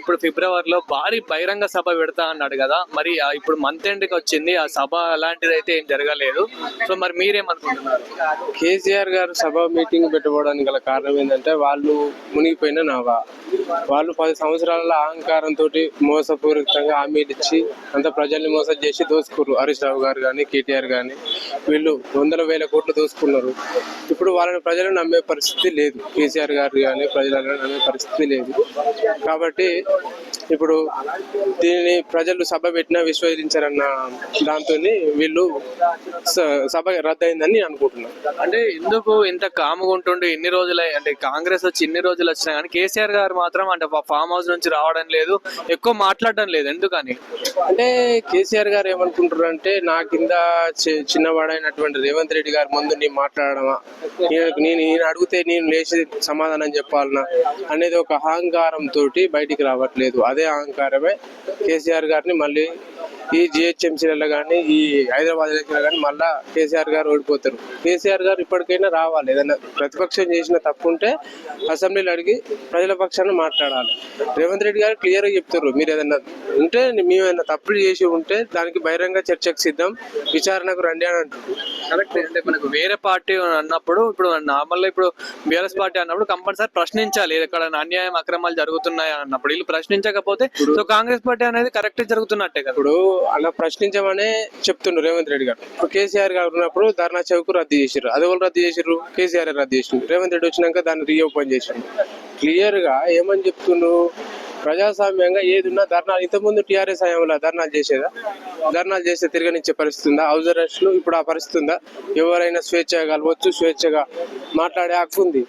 ఇప్పుడు ఫిబ్రవరిలో భారీ బహిరంగ సభ పెడతా అన్నాడు కదా. మరి ఆ ఇప్పుడు మంత్ ఎండ్కి వచ్చింది ఆ సభ అలాంటిది అయితే ఏం జరగలేదు. సో మరి మీరేమనుకుంటున్నారు? కేసీఆర్ గారు సభ మీటింగ్ పెట్టుకోవడానికి గల కారణం ఏంటంటే వాళ్ళు మునిగిపోయిన నావా. వాళ్ళు పది సంవత్సరాల అహంకారంతో మోసపూరితంగా హామీలు ఇచ్చి అంత ప్రజల్ని మోసం చేసి దోసుకున్నారు హరీష్ రావు గారు కానీ కేటీఆర్ కానీ వీళ్ళు వందల వేల కోట్లు దోసుకున్నారు. ఇప్పుడు వాళ్ళని ప్రజలు నమ్మే పరిస్థితి లేదు. కేసీఆర్ గారు కానీ ప్రజలను నమ్మే పరిస్థితి లేదు. కాబట్టి ఇప్పుడు దీనిని ప్రజలు సభ పెట్టినా విశ్వసించారన్న దాంతో వీళ్ళు సభ రద్దయిందని నేను అనుకుంటున్నాను అంటే ఎందుకు ఇంత కాముగా ఉంటుండే ఇన్ని రోజులు అంటే కాంగ్రెస్ వచ్చి ఇన్ని రోజులు వచ్చినా కానీ కేసీఆర్ గారు మాత్రం అంటే ఫామ్ హౌస్ నుంచి రావడం లేదు ఎక్కువ మాట్లాడడం లేదు. ఎందుకని? అంటే కేసీఆర్ గారు ఏమనుకుంటారు అంటే నా కింద చిన్నవాడైనటువంటి రేవంత్ రెడ్డి గారి ముందు నేను మాట్లాడడమా నేను ఈయన అడిగితే నేను లేచి సమాధానం చెప్పాలనా? అనేది ఒక అహంకారం తోటి బయటికి రావట్లేదు. అదే అహంకారమే. కేసీఆర్ గారిని మళ్ళీ ఈ జిహెచ్ఎంసీలలో కానీ ఈ హైదరాబాద్ ఎలక్షన్ కానీ మళ్ళా కేసీఆర్ గారు ఓడిపోతారు. కేసీఆర్ గారు ఇప్పటికైనా రావాలి. ఏదైనా ప్రతిపక్షం చేసిన తప్పు ఉంటే అసెంబ్లీలో అడిగి ప్రజల పక్షాన మాట్లాడాలి. రేవంత్ రెడ్డి గారు క్లియర్గా చెప్తారు మీరు ఏదైనా ఉంటే మేము ఏదైనా తప్పులు చేసి ఉంటే దానికి బహిరంగ చర్చకు సిద్ధం. విచారణకు రండి అని అంటారు కరెక్ట్. అంటే మనకు వేరే పార్టీ అన్నప్పుడు ఇప్పుడు నార్మల్ ఇప్పుడు బీఆర్ఎస్ పార్టీ అన్నప్పుడు కంపల్సరీ ప్రశ్నించాలి. ఇక్కడ అన్యాయం అక్రమాలు జరుగుతున్నాయి అన్నప్పుడు. వీళ్ళు ప్రశ్నించకపోతే సో కాంగ్రెస్ పార్టీ అనేది కరెక్ట్ జరుగుతున్నట్టే కదా. ఇప్పుడు అలా ప్రశ్నించమనే చెప్తుండ్రు రేవంత్ రెడ్డి గారు. ఇప్పుడు కేసీఆర్ గారు ఉన్నప్పుడు ధర్నా చౌక్ రద్దు చేసిర్రు. అది వాళ్ళు రద్దు చేసిర్రు? కేసీఆర్ రద్దు చేసిండ్రు రేవంత్ రెడ్డి వచ్చినాక దాన్ని రీఓపెన్ చేసిండు. క్లియర్గా ఏమని చెప్తుండ్రు? ప్రజాస్వామ్యంగా ఏది ఉన్నా ధర్నా ఇంతకుముందు టీఆర్ఎస్ హయాంలో ధర్నాలు చేసేదా? ధర్నాలు చేస్తే తిరగనిచ్చే పరిస్థితి ఉందా? హౌస్ అరెస్ట్లు ఇప్పుడు ఆ పరిస్థితి ఉందా? ఎవరైనా స్వేచ్ఛగా కలవచ్చు స్వేచ్ఛగా మాట్లాడే హక్కు ఉంది.